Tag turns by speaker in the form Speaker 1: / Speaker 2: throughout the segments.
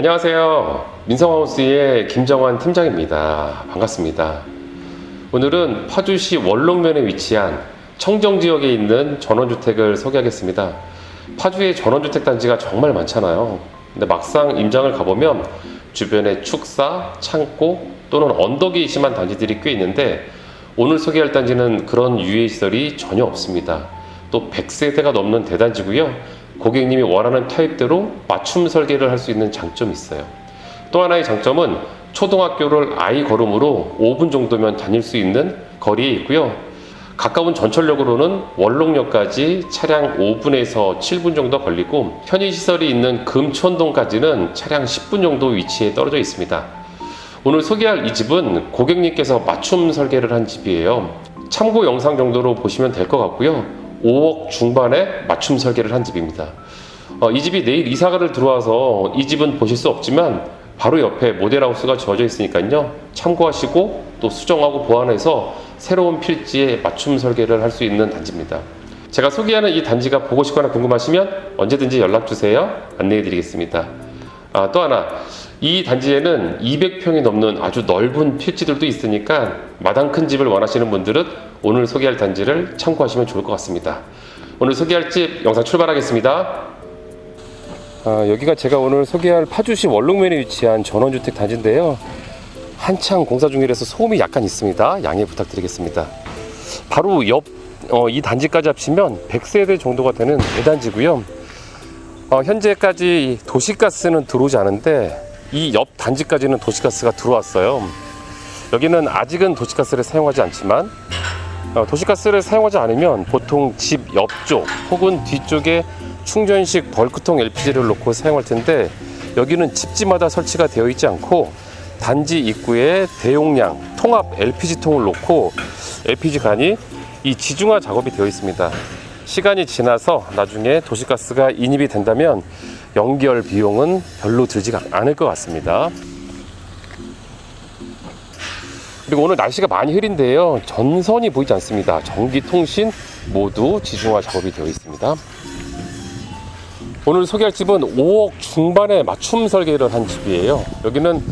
Speaker 1: 안녕하세요. 민성하우스의 김정환 팀장입니다. 반갑습니다. 오늘은 파주시 원롱면에 위치한 청정 지역에 있는 전원주택을 소개하겠습니다. 파주의 전원주택 단지가 정말 많잖아요. 근데 막상 임장을 가보면 주변에 축사, 창고 또는 언덕이 심한 단지들이 꽤 있는데 오늘 소개할 단지는 그런 유해 시설이 전혀 없습니다. 또 100세대가 넘는 대단지고요. 고객님이 원하는 타입대로 맞춤 설계를 할 수 있는 장점이 있어요. 또 하나의 장점은 초등학교를 아이 걸음으로 5분 정도면 다닐 수 있는 거리에 있고요. 가까운 전철역으로는 원롱역까지 차량 5분에서 7분 정도 걸리고 편의시설이 있는 금천동까지는 차량 10분 정도 위치에 떨어져 있습니다. 오늘 소개할 이 집은 고객님께서 맞춤 설계를 한 집이에요. 참고 영상 정도로 보시면 될 것 같고요. 5억 중반에 맞춤 설계를 한 집입니다. 어, 이 집이 내일 이사가를 들어와서 이 집은 보실 수 없지만 바로 옆에 모델하우스가 지어져 있으니까요. 참고하시고 또 수정하고 보완해서 새로운 필지에 맞춤 설계를 할 수 있는 단지입니다. 제가 소개하는 이 단지가 보고 싶거나 궁금하시면 언제든지 연락 주세요. 안내해 드리겠습니다. 아, 또 하나. 이 단지에는 200평이 넘는 아주 넓은 필지들도 있으니까 마당 큰 집을 원하시는 분들은 오늘 소개할 단지를 참고하시면 좋을 것 같습니다. 오늘 소개할 집 영상 출발하겠습니다. 아, 여기가 제가 오늘 소개할 파주시 원롱면에 위치한 전원주택 단지인데요. 한창 공사 중이라서 소음이 약간 있습니다. 양해 부탁드리겠습니다. 바로 옆이 단지까지 합치면 100세대 정도가 되는 대단지고요. 어, 현재까지 도시가스는 들어오지 않은데 이 옆 단지까지는 도시가스가 들어왔어요. 여기는 아직은 도시가스를 사용하지 않지만 어, 도시가스를 사용하지 않으면 보통 집 옆쪽 혹은 뒤쪽에 충전식 벌크통 LPG를 놓고 사용할 텐데 여기는 집집마다 설치가 되어 있지 않고 단지 입구에 대용량 통합 LPG통을 놓고 LPG 간이 이 지중화 작업이 되어 있습니다. 시간이 지나서 나중에 도시가스가 인입이 된다면 연결 비용은 별로 들지가 않을 것 같습니다. 그리고 오늘 날씨가 많이 흐린데요. 전선이 보이지 않습니다. 전기, 통신 모두 지중화 작업이 되어 있습니다. 오늘 소개할 집은 5억 중반에 맞춤 설계를 한 집이에요. 여기는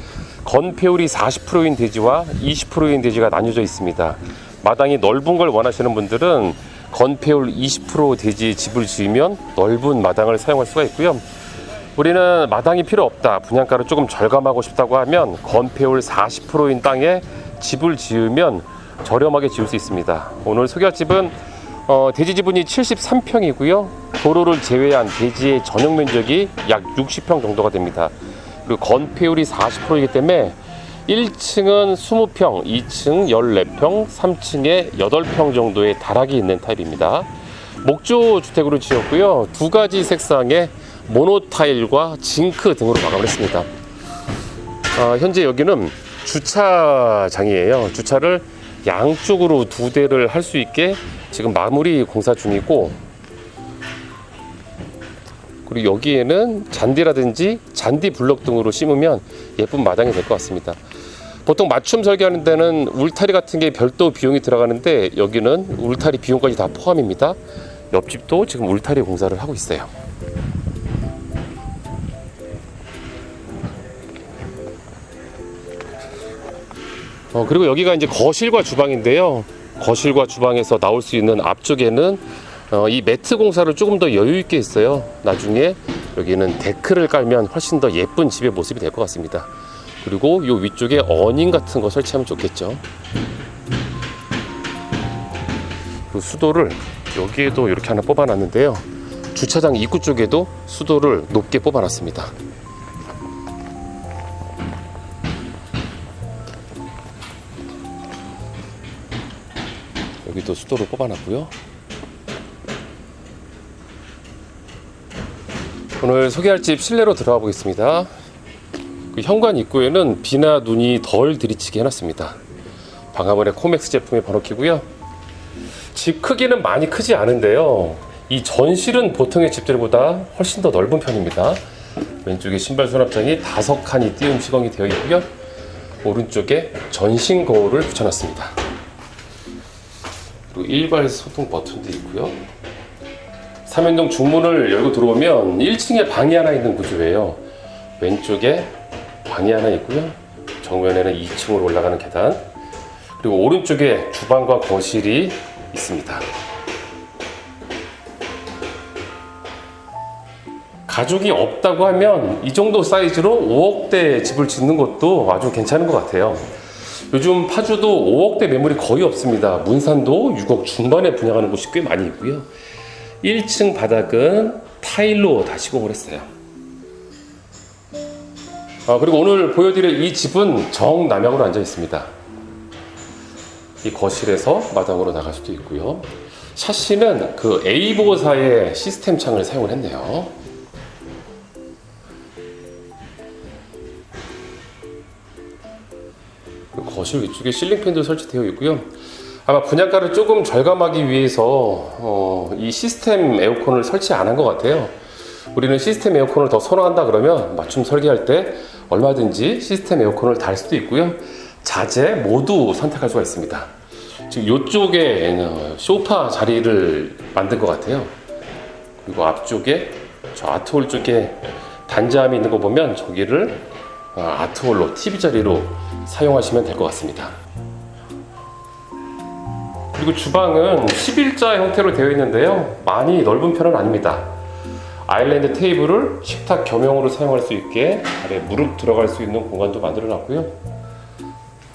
Speaker 1: 건폐율이 40%인 대지와 20%인 대지가 나뉘어져 있습니다. 마당이 넓은 걸 원하시는 분들은 건폐율 20% 대지 집을 지으면 넓은 마당을 사용할 수가 있고요. 우리는 마당이 필요 없다. 분양가를 조금 절감하고 싶다고 하면 건폐율 40%인 땅에 집을 지으면 저렴하게 지을 수 있습니다. 오늘 소개할 집은 어, 대지 지분이 73평이고요. 도로를 제외한 대지의 전용 면적이 약 60평 정도가 됩니다. 그리고 건폐율이 40%이기 때문에 1층은 20평, 2층 14평, 3층에 8평 정도의 다락이 있는 타입입니다. 목조 주택으로 지었고요. 두 가지 색상의 모노타일과 징크 등으로 마감을 했습니다. 아, 현재 여기는 주차장이에요. 주차를 양쪽으로 두 대를 할 수 있게 지금 마무리 공사 중이고 그리고 여기에는 잔디라든지 잔디 블럭 등으로 심으면 예쁜 마당이 될 것 같습니다. 보통 맞춤 설계하는 데는 울타리 같은 게 별도 비용이 들어가는데 여기는 울타리 비용까지 다 포함입니다. 옆집도 지금 울타리 공사를 하고 있어요. 어, 그리고 여기가 이제 거실과 주방인데요. 거실과 주방에서 나올 수 있는 앞쪽에는 어, 이 매트 공사를 조금 더 여유 있게 했어요. 나중에 여기는 데크를 깔면 훨씬 더 예쁜 집의 모습이 될 것 같습니다. 그리고 이 위쪽에 어닝 같은 거 설치하면 좋겠죠. 그 수도를 여기에도 이렇게 하나 뽑아놨는데요. 주차장 입구 쪽에도 수도를 높게 뽑아놨습니다. 여기도 수도를 뽑아놨고요. 오늘 소개할 집 실내로 들어가 보겠습니다. 그 현관 입구에는 비나 눈이 덜 들이치게 해놨습니다. 방화문에 코맥스 제품의 번호키고요. 집 크기는 많이 크지 않은데요. 이 전실은 보통의 집들보다 훨씬 더 넓은 편입니다. 왼쪽에 신발 수납장이 다섯 칸이 띄움 시공이 되어 있고요. 오른쪽에 전신 거울을 붙여놨습니다. 그리고 일괄 소등 버튼도 있고요. 삼연동 중문을 열고 들어오면 1층에 방이 하나 있는 구조예요. 왼쪽에 방이 하나 있고요. 정면에는 2층으로 올라가는 계단. 그리고 오른쪽에 주방과 거실이 있습니다. 가족이 없다고 하면 이 정도 사이즈로 5억대 집을 짓는 것도 아주 괜찮은 것 같아요. 요즘 파주도 5억대 매물이 거의 없습니다. 문산도 6억 중반에 분양하는 곳이 꽤 많이 있고요. 1층 바닥은 타일로 다 시공을 했어요. 아, 그리고 오늘 보여드릴 이 집은 정남향으로 앉아 있습니다. 이 거실에서 마당으로 나갈 수도 있고요. 샤시는 그 A5사의 시스템 창을 사용을 했네요. 거실 위쪽에 실링팬도 설치되어 있고요. 아마 분양가를 조금 절감하기 위해서 어, 이 시스템 에어컨을 설치 안 한 것 같아요. 우리는 시스템 에어컨을 더 선호한다 그러면 맞춤 설계할 때 얼마든지 시스템 에어컨을 달 수도 있고요. 자재 모두 선택할 수가 있습니다. 지금 이쪽에 어, 소파 자리를 만든 것 같아요. 그리고 앞쪽에 저 아트홀 쪽에 단자함이 있는 거 보면 저기를 어, 아트홀로 TV 자리로 사용하시면 될 것 같습니다. 그리고 주방은 11자 형태로 되어 있는데요. 많이 넓은 편은 아닙니다. 아일랜드 테이블을 식탁 겸용으로 사용할 수 있게 아래 무릎 들어갈 수 있는 공간도 만들어 놨고요.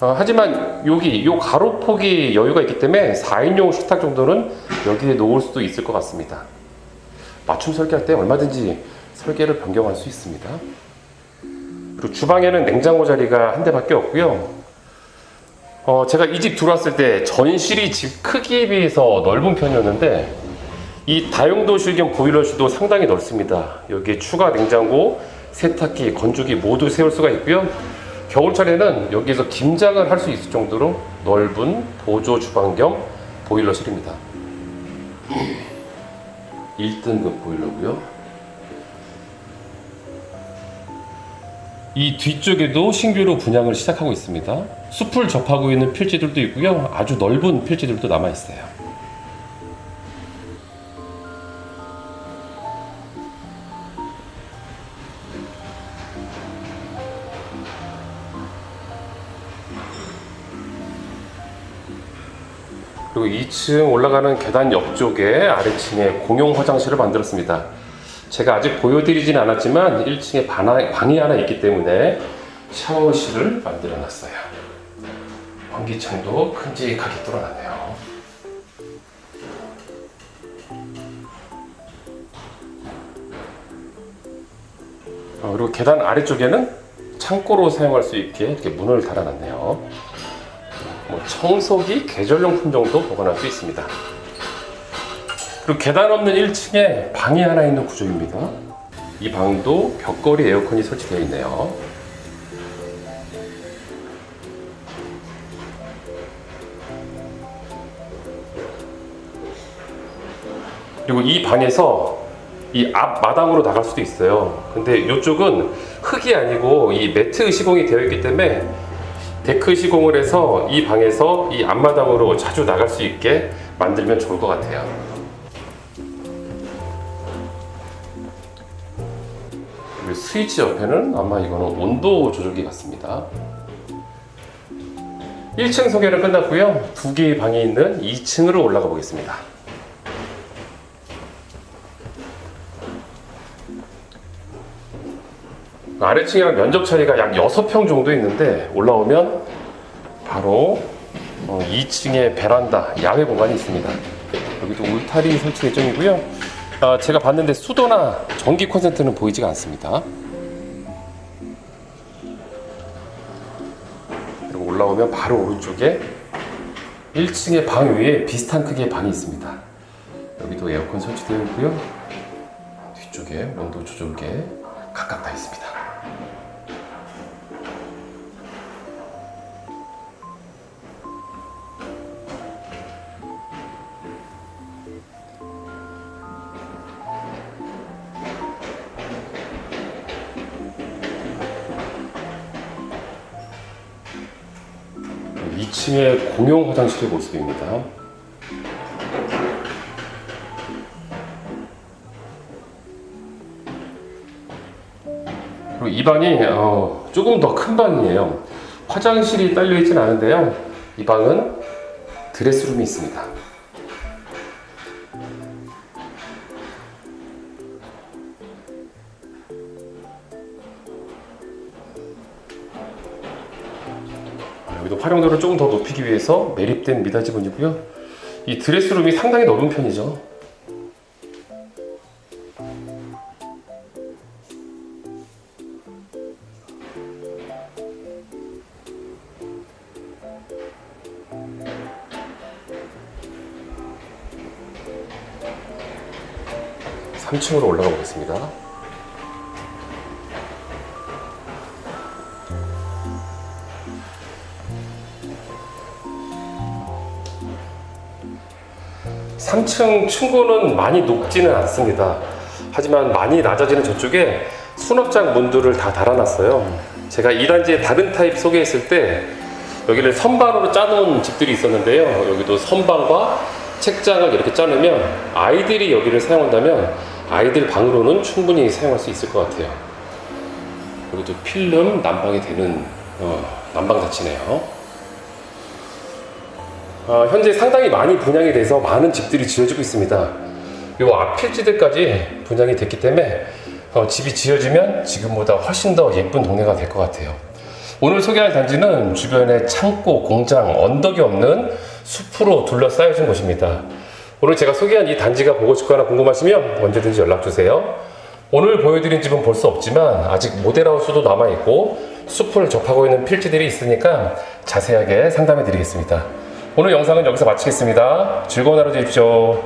Speaker 1: 어, 하지만 여기 요 가로폭이 여유가 있기 때문에 4인용 식탁 정도는 여기에 놓을 수도 있을 것 같습니다. 맞춤 설계할 때 얼마든지 설계를 변경할 수 있습니다. 그리고 주방에는 냉장고 자리가 한 대밖에 없고요. 어, 제가 이 집 들어왔을 때 전실이 집 크기에 비해서 넓은 편이었는데 이 다용도실 겸 보일러실도 상당히 넓습니다. 여기에 추가 냉장고, 세탁기, 건조기 모두 세울 수가 있고요. 겨울철에는 여기에서 김장을 할 수 있을 정도로 넓은 보조 주방 겸 보일러실입니다. 1등급 보일러고요. 이 뒤쪽에도 신규로 분양을 시작하고 있습니다. 숲을 접하고 있는 필지들도 있고요. 아주 넓은 필지들도 남아 있어요. 그리고 2층 올라가는 계단 옆쪽에 아래층에 공용 화장실을 만들었습니다. 제가 아직 보여드리진 않았지만 1층에 방이 하나 있기 때문에 샤워실을 만들어 놨어요. 환기창도 큼직하게 뚫어놨네요. 어, 그리고 계단 아래쪽에는 창고로 사용할 수 있게 이렇게 문을 달아놨네요. 뭐 청소기, 계절용품 정도 보관할 수 있습니다. 그리고 계단 없는 1층에 방이 하나 있는 구조입니다. 이 방도 벽걸이 에어컨이 설치되어 있네요. 그리고 이 방에서 이 앞 마당으로 나갈 수도 있어요. 근데 이쪽은 흙이 아니고 이 매트 시공이 되어 있기 때문에 데크 시공을 해서 이 방에서 이 앞마당으로 자주 나갈 수 있게 만들면 좋을 것 같아요. 그리고 스위치 옆에는 아마 이거는 온도 조절기 같습니다. 1층 소개는 끝났고요. 두 개의 방이 있는 2층으로 올라가 보겠습니다. 아래층이랑 면적 차이가 약 6평 정도 있는데 올라오면 바로 2층에 베란다, 야외 공간이 있습니다. 여기도 울타리 설치 예정이고요. 아, 제가 봤는데 수도나 전기 콘센트는 보이지가 않습니다. 그리고 올라오면 바로 오른쪽에 1층의 방 위에 비슷한 크기의 방이 있습니다. 여기도 에어컨 설치되어 있고요. 뒤쪽에 온도 조절기 각각 다 있습니다. 2층의 공용 화장실의 모습입니다. 그리고 이 방이 어, 조금 더 큰 방이에요. 화장실이 딸려 있진 않은데요. 이 방은 드레스룸이 있습니다. 여기도 활용도를 조금 더 높이기 위해서 매립된 미닫이문이고요. 이 드레스룸이 상당히 넓은 편이죠. 삼층으로 올라가 보겠습니다. 삼층 층고는 많이 높지는 않습니다. 하지만 많이 낮아지는 저쪽에 수납장 문들을 다 달아놨어요. 제가 2단지의 다른 타입 소개했을 때 여기를 선반으로 짜놓은 집들이 있었는데요. 여기도 선반과 책장을 이렇게 짜놓으면 아이들이 여기를 사용한다면 아이들 방으로는 충분히 사용할 수 있을 것 같아요. 여기도 필름 난방이 되는 어, 난방 자치네요. 어, 현재 상당히 많이 분양이 돼서 많은 집들이 지어지고 있습니다. 요 앞필지들까지 분양이 됐기 때문에 어, 집이 지어지면 지금보다 훨씬 더 예쁜 동네가 될 것 같아요. 오늘 소개할 단지는 주변에 창고, 공장, 언덕이 없는 숲으로 둘러싸여진 곳입니다. 오늘 제가 소개한 이 단지가 보고 싶거나 궁금하시면 언제든지 연락 주세요. 오늘 보여드린 집은 볼 수 없지만 아직 모델하우스도 남아있고 숲을 접하고 있는 필지들이 있으니까 자세하게 상담해 드리겠습니다. 오늘 영상은 여기서 마치겠습니다. 즐거운 하루 되십시오.